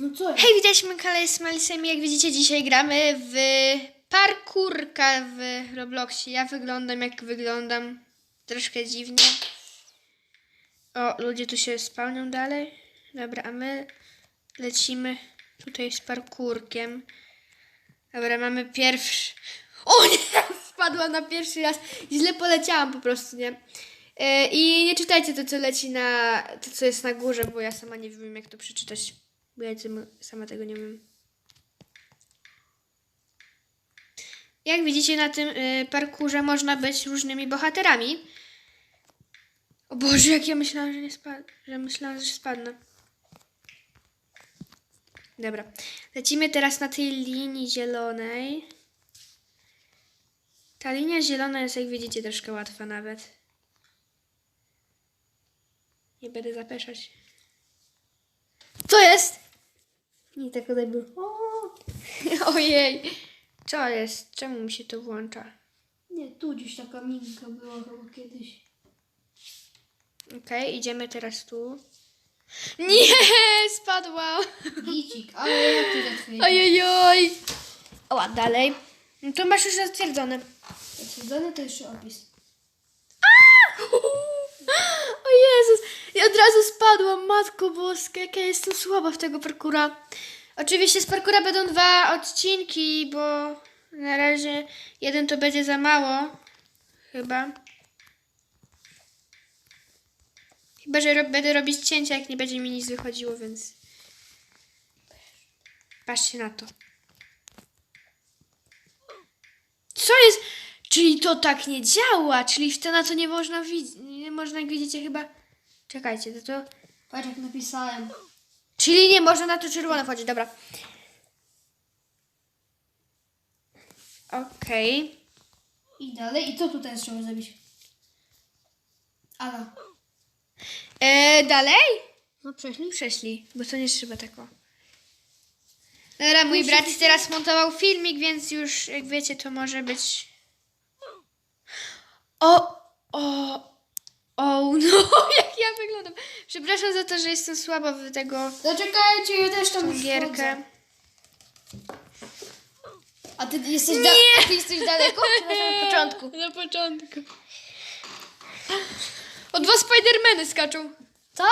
No co? Hej, witajcie, mój kanał jest Malisem. Jak widzicie, dzisiaj gramy w parkurka w Robloxie. Ja wyglądam jak wyglądam. Troszkę dziwnie. O, ludzie tu się spełnią dalej. Dobra, a my lecimy tutaj z parkurkiem. Dobra, mamy pierwszy... O nie! Spadłam na pierwszy raz. Źle poleciałam po prostu, nie? E, I nie czytajcie to, co leci na... to, co jest na górze, bo ja sama nie wiem, jak to przeczytać. Bo ja sama tego nie wiem. Jak widzicie na tym y, parkurze można być różnymi bohaterami. O Boże, jak ja myślałam, że nie spadnę. Że myślałam, że spadnę. Dobra. Lecimy teraz na tej linii zielonej. Ta linia zielona jest, jak widzicie, troszkę łatwa nawet. Nie będę zapeszać. Co jest? Nie tak tutaj było. O! Ojej. Co jest? Czemu mi się to włącza? Nie, tu gdzieś taka minka była chyba kiedyś. Okej, idziemy teraz tu. Nie, spadłam. Licik, ale jak ty zatwierdzisz? Ojojoj. O, a dalej. No to masz już zatwierdzone. Zatwierdzony to jeszcze opis. O Jezus, ja od razu spadłam, Matko Boska, jaka ja jestem słaba w tego parkura. Oczywiście z parkura będą dwa odcinki, bo na razie jeden to będzie za mało. Chyba. Chyba, że będę robić cięcia, jak nie będzie mi nic wychodziło, więc... Patrzcie na to. Co jest? Czyli to tak nie działa, czyli w to na to nie można widzieć, nie można, jak widzicie, chyba... Czekajcie, to to... Patrz jak napisałem. Czyli nie można na to czerwone wchodzić, dobra. Okej. I dalej. I co tutaj trzeba zrobić? Ala. E, dalej? No przeszli? Przeszli, bo to nie trzeba tak o. Dobra, mój brat teraz montował filmik, więc już, jak wiecie, to może być... O, o, o, no, jak ja wyglądam. Przepraszam za to, że jestem słaba w tego Zaczekajcie, ja też tam już gierkę. A ty jesteś, da- a ty jesteś daleko? Czy na samym początku? Na początku. O, dwa Spidermany skaczą. Co?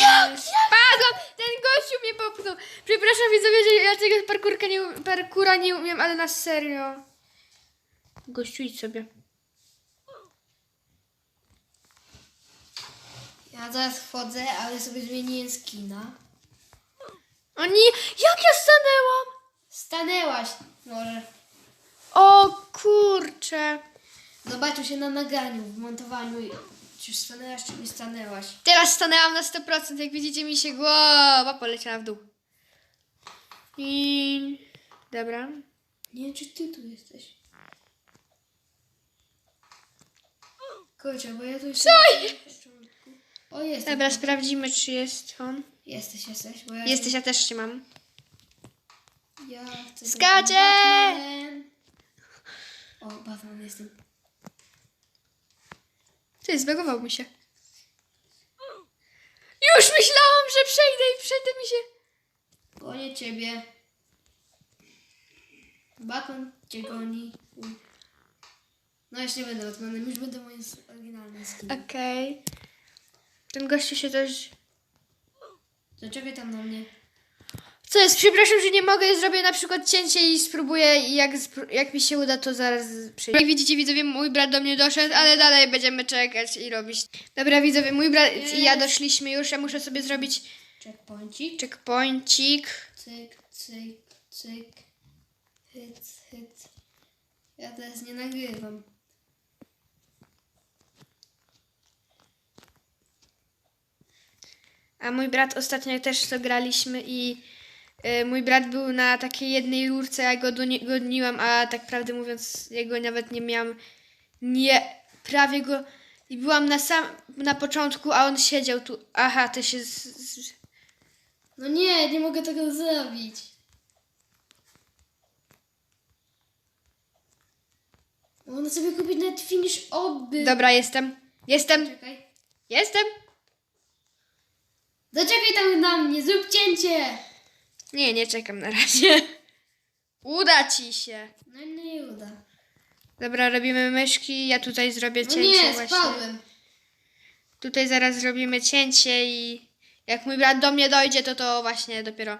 Jak? Ten gościu mnie popchnął. Przepraszam widzowie, że ja tego parkurka nie, parkura nie umiem, ale na serio. Gościu, idź sobie. Ja zaraz wchodzę, ale sobie zmieniłem skina. O nie, jak ja stanęłam? Stanęłaś może. O kurcze. Zobaczył się na nagraniu, w montowaniu. Czy stanęłaś, czy nie stanęłaś. Teraz stanęłam na 100%, jak widzicie mi się głowa poleciała w dół. I... Dobra. Nie wiem, czy ty tu jesteś. Kurczę, bo ja tu jestem. Co O, jesteś. Dobra, sprawdzimy, czy jest on. Jesteś, jesteś, bo ja... Jesteś, ja też się mam. Ja chcę... Batmanem. O, Batman jestem. Ty, zbagował mi się. Już myślałam, że przejdę i przejdę mi się. Gonię ciebie. Batman cię goni. No już nie będę Batmanem, już będę moim oryginalnym skinem. Okej. Ten gościu się też... Zaczekaj tam na mnie. Co jest? Przepraszam, że nie mogę. Zrobię na przykład cięcie i spróbuję. i Jak, jak mi się uda, to zaraz przejdę. Jak widzicie, widzowie, mój brat do mnie doszedł, ale dalej będziemy czekać i robić. Dobra, widzowie, mój brat i ja doszliśmy już. Ja muszę sobie zrobić Checkpointik. checkpointik. Cyk, cyk, cyk. Hyc, hyc. Ja teraz nie nagrywam. A mój brat ostatnio też to graliśmy i y, mój brat był na takiej jednej rurce, ja go goniłam, a tak prawdę mówiąc, jego nawet nie miałam. Nie, prawie go. I byłam na sam na początku, a on siedział tu. Aha, to się. Z, z, No nie, nie mogę tego zrobić. Można sobie kupić nawet finish oby. Dobra, jestem. Jestem. Czekaj. Jestem. Zaczekaj tam na mnie, zrób cięcie! Nie, nie czekam na razie. Uda ci się. No i nie uda. Dobra, robimy myszki. Ja tutaj zrobię No cięcie nie, właśnie. spadłem. Tutaj zaraz zrobimy cięcie i jak mój brat do mnie dojdzie, to to właśnie dopiero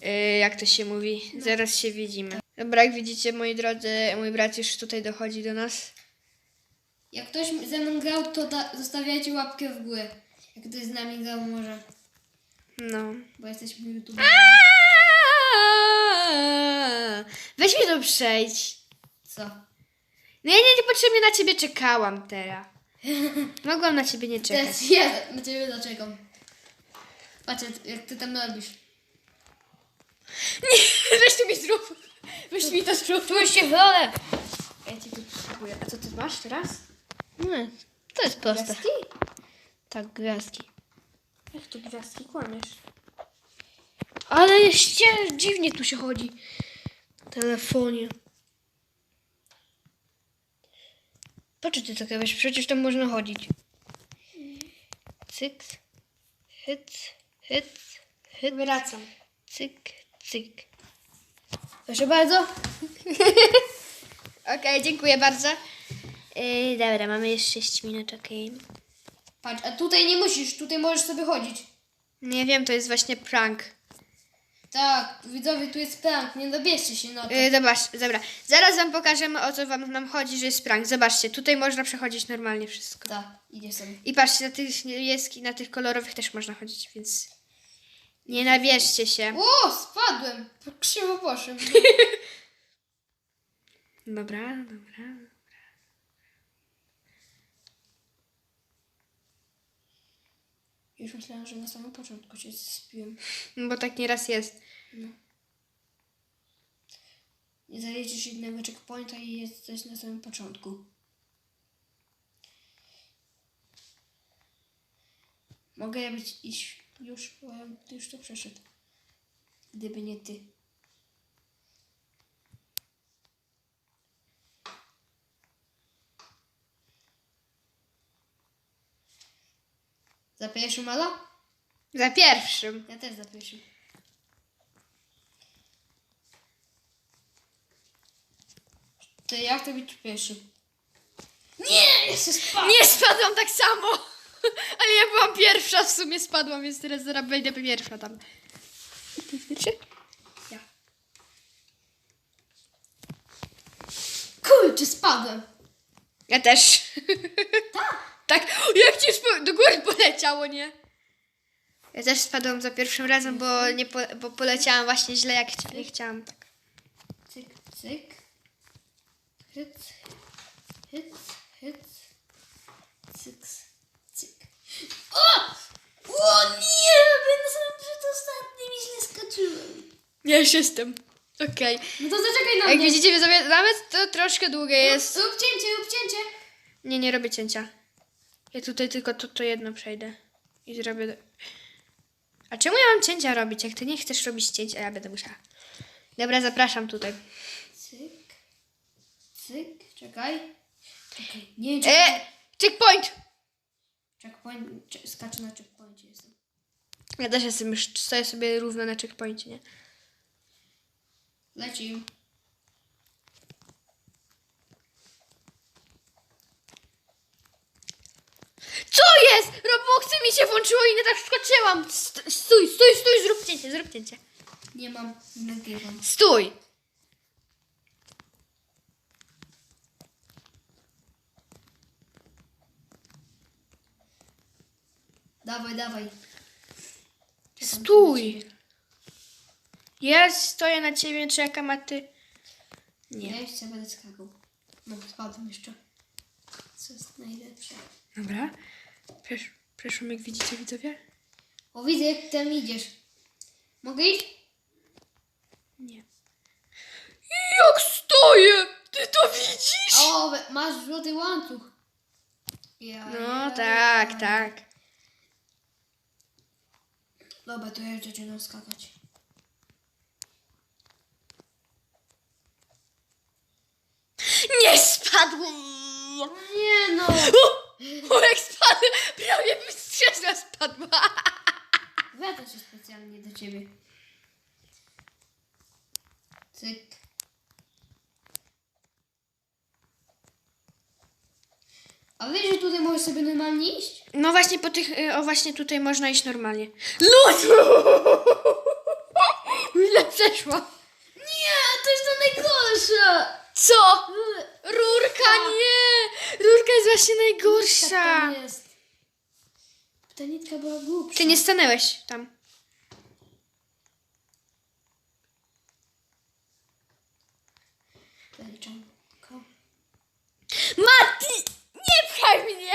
yy, jak to się mówi, zaraz się widzimy. Dobra, jak widzicie moi drodzy, mój brat już tutaj dochodzi do nas. Jak ktoś ze mną grał, to da- zostawiajcie łapkę w górę. Jak ktoś z nami grał może, No. bo jesteśmy youtuberami. Weź mi to przejdź. Co? No ja nie, niepotrzebnie na ciebie czekałam teraz. Mogłam na ciebie nie czekać. Teraz ja na ciebie zaczekam. Patrz, jak ty tam robisz. Nie, weź tu mi zrób. Weź mi to zrób. Czułeś się w rolę! Ja tu. A co ty masz teraz? Nie, to jest proste. Tak, gwiazdki. Jak tu gwiazdki kłamiesz? Ale jeszcze dziwnie tu się chodzi. W telefonie. Co ty tak robisz? Przecież tam można chodzić. Cyk, hyc, hyc, hyc, Wracam. cyk, cyk. Proszę bardzo. Okej, dziękuję bardzo. Yy, dobra, mamy jeszcze 6 minut, okej. Patrz, a tutaj nie musisz, tutaj możesz sobie chodzić. Nie wiem, to jest właśnie prank. Tak, widzowie, tu jest prank, nie dobierzcie się na to. Yy, zobacz, dobra. Zaraz wam pokażemy, o co wam nam chodzi, że jest prank. Zobaczcie, tutaj można przechodzić normalnie wszystko. Tak, idzie sobie. I patrzcie, na tych niebieskich, na tych kolorowych też można chodzić, więc nie nabierzcie się. O, spadłem! Krzywo poszłem. Dobra, dobra. Już myślałam, że na samym początku się spiłem. No Bo tak nieraz jest. Nie zaliczysz jednego checkpointa i jesteś na samym początku. Mogę ja być iść już, bo ja już to przeszedł. Gdyby nie ty. Za pierwszym, Ala? Za pierwszym. Ja też za pierwszym. Ty, ja chcę być pierwszy. Nie! Jeszcze spadł! Nie spadłam tak samo! Ale ja byłam pierwsza, w sumie spadłam, więc teraz zaraz będę pierwsza tam. Ty pierwszy? Ja. Kurczę, spadłem. Ja też. tak. Jak ci do góry poleciało, nie? Ja też spadłam za pierwszym razem, bo, nie po- bo poleciałam właśnie źle, jak chcia- nie chciałam. Tak. Cyk, cyk. Hyc, hyc, hyc. Cyk, cyk. O! O nie! Będę sam przedostatnim i źle skoczyłem. Ja już jestem. Okej. No to zaczekaj na Jak mnie. widzicie, nawet to troszkę długie jest. Rób cięcie, rób cięcie. Nie, nie robię cięcia. Ja tutaj tylko to, to jedno przejdę. I zrobię... A czemu ja mam cięcia robić? Jak ty nie chcesz robić cięcia, ja będę musiała. Dobra, zapraszam tutaj. Cyk, cyk. Czekaj. Czekaj. Nie, czekaj. E! Checkpoint! Checkpoint, cze- skaczę na checkpoincie jestem. Ja też jestem już, stoję sobie równo na checkpoincie, nie? Leci. Co Robuxy mi się włączyło i nie tak skoczyłam. St- Stój, stój, stój, zrób cięcie, zrób cięcie. Nie mam, nagrywam. Stój! Dawaj, dawaj. Stój! Ja stoję na ciebie, czekam, a ty... Nie. Ja jeszcze będę skakał. No, spadłem jeszcze. Co jest najlepsze. Dobra. Przesz, przeszłam, jak widzicie, widzowie? O, widzę jak tam idziesz. Mogę iść? Nie. Jak stoję? Ty to widzisz? O, masz złoty łańcuch. Ja, No ja, tak, ja. tak. Dobra, to ja zaczynam skakać. Nie spadłem! Nie no. O, jak spadłem! Prawie mi z krzesła spadła. Zwracam się specjalnie do ciebie. Cyk. A wiesz, że tutaj możesz sobie normalnie iść? No właśnie po tych, y, o właśnie tutaj można iść normalnie. Lud! Ile przeszła? Nie, to jest to najgorsze! Co? Rurka, nie! Rurka jest właśnie najgorsza. Tak jest. Ta nitka była głupsza. Ty nie stanęłeś tam. Zaliczam. Mati! Nie pchaj mnie!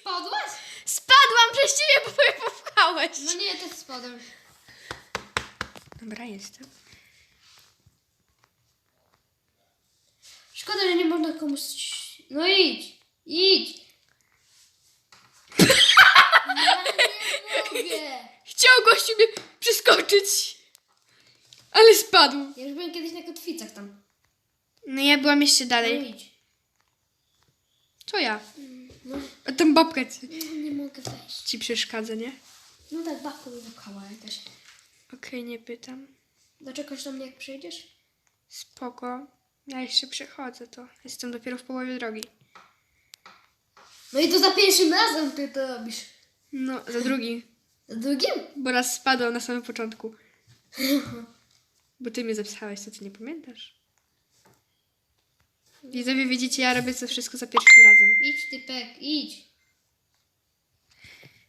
Spadłaś? Spadłam przez ciebie, bo mnie popchałeś. No nie, też spadłem. Dobra, jestem. Szkoda, że nie można komuś... No idź! Idź! Nie mogę! Chciał gościu mnie przeskoczyć. Ale spadł. Ja już byłem kiedyś na kotwicach tam. No ja byłam jeszcze No dalej. idź. Co ja? No, A tam babka ci, no nie mogę wejść. ci przeszkadza, nie? No tak, babka mi zapchała jakoś. Okej, nie pytam. Doczekasz do mnie jak przyjdziesz? Spoko. Ja jeszcze przechodzę to. Jestem dopiero w połowie drogi. No i to za pierwszym razem ty to robisz. No, za drugi. Za drugim? Bo raz spadłam na samym początku. Bo ty mnie zapsałeś, to ty nie pamiętasz. Widzowie, widzicie, ja robię to wszystko za pierwszym razem. Idź typek, idź.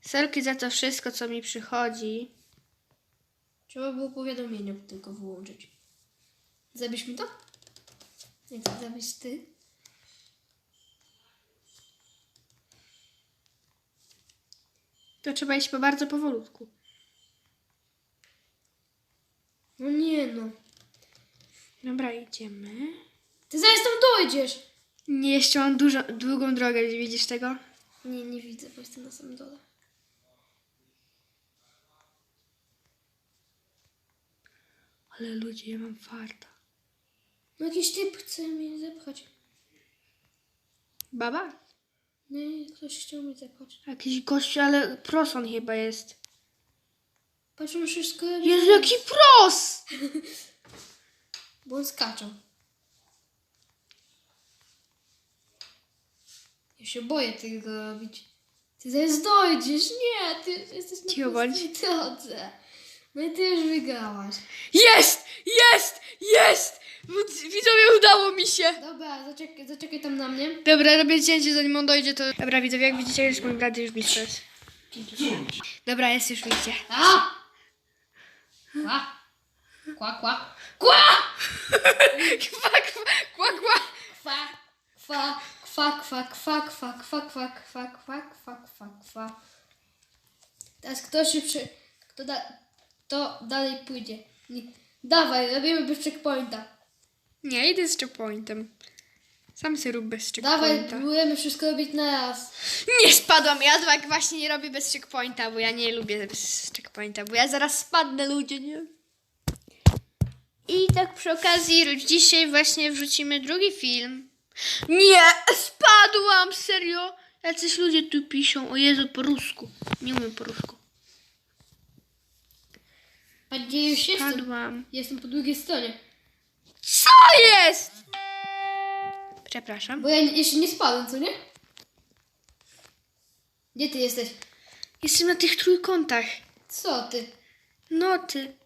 Selki za to wszystko, co mi przychodzi. Trzeba było powiadomienia tylko wyłączyć. Zabierz mi to? Nie, to zabierz ty. To trzeba iść po bardzo powolutku. No nie no. Dobra, idziemy. Ty zaraz tam dojdziesz. Nie, jeszcze mam dużo, długą drogę, widzisz tego? Nie, nie widzę, bo jestem na samym dole. Ale ludzie, ja mam farta. No jakiś typ chce mnie zepchać. Baba? Nie, ktoś chciał mnie zepchać. Jakiś gościu, ale pros on chyba jest. Patrz, on wszystko. Jezu, jaki pros! Bo on skacze. Ja się boję tego robić. Ty zaraz dojdziesz. Nie, ty jesteś na Cicho bądź. prostej drodze. No i ty już wygrałaś. Jest! Jest! Jest! Widzowie, udało mi się! Dobra, zaczekaj, zaczekaj tam na mnie. Dobra, robię cięcie, zanim on dojdzie, to... Dobra, widzowie, jak widzicie, już mój brat już blisko jest. Dobra, jest już, widzicie. A! Kła. Kła, kła. Kła! Kwa, kwa, kwa, kwa. Kwa, kwa, kwa, kwa, kwa, kwa, kwa, kwa, kwa, kwa, kwa, kwa. Teraz kto się przy... Kto, da... kto dalej pójdzie? Nie. Dawaj, robimy bez checkpointa. Nie, idę z checkpointem. Sam sobie rób bez Dawaj, checkpointa. próbujemy wszystko robić na raz. Nie spadłam, ja tak właśnie nie robię bez checkpointa, bo ja nie lubię bez checkpointa, bo ja zaraz spadnę, ludzie, nie? I tak przy okazji dzisiaj właśnie wrzucimy drugi film. Nie, spadłam, serio? Jacyś ludzie tu piszą, o Jezu, po rusku. Nie umiem po rusku. Patrz, gdzie już jestem. Spadłam. Jestem po drugiej stronie. Co jest? Przepraszam. Bo ja jeszcze nie spadłem, co nie? Gdzie ty jesteś? Jestem na tych trójkątach. Co ty? No ty.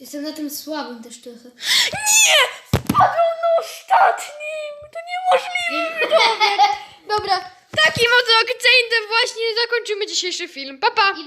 Jestem na tym słabym też trochę. Nie! Spadłam na ostatnim! To niemożliwe! Dobra, takim oto akcentem właśnie zakończymy dzisiejszy film. Pa, pa! I